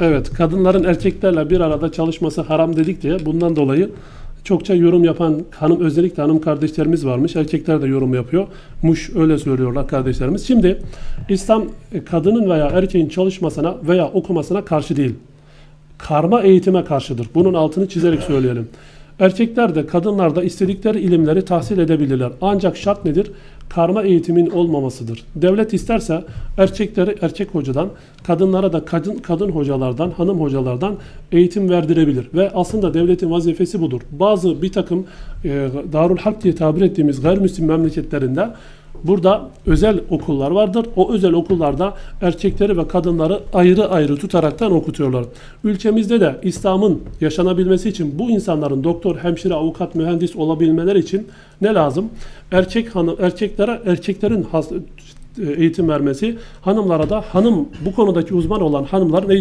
Evet, kadınların erkeklerle bir arada çalışması haram dedik diye bundan dolayı çokça yorum yapan hanım özellikle hanım kardeşlerimiz varmış. Erkekler de yorum yapıyor. Muş öyle söylüyorlar kardeşlerimiz. Şimdi İslam e, kadının veya erkeğin çalışmasına veya okumasına karşı değil. Karma eğitime karşıdır. Bunun altını çizerek söyleyelim. Erkekler de kadınlar da istedikleri ilimleri tahsil edebilirler. Ancak şart nedir? Karma eğitimin olmamasıdır. Devlet isterse erkekleri erkek hocadan, kadınlara da kadın kadın hocalardan, hanım hocalardan eğitim verdirebilir. Ve aslında devletin vazifesi budur. Bazı bir takım e, Darul Harp diye tabir ettiğimiz gayrimüslim memleketlerinde Burada özel okullar vardır. O özel okullarda erkekleri ve kadınları ayrı ayrı tutaraktan okutuyorlar. Ülkemizde de İslam'ın yaşanabilmesi için bu insanların doktor, hemşire, avukat, mühendis olabilmeleri için ne lazım? Erkek hanım erkeklere erkeklerin has- eğitim vermesi, hanımlara da hanım bu konudaki uzman olan hanımların eğitim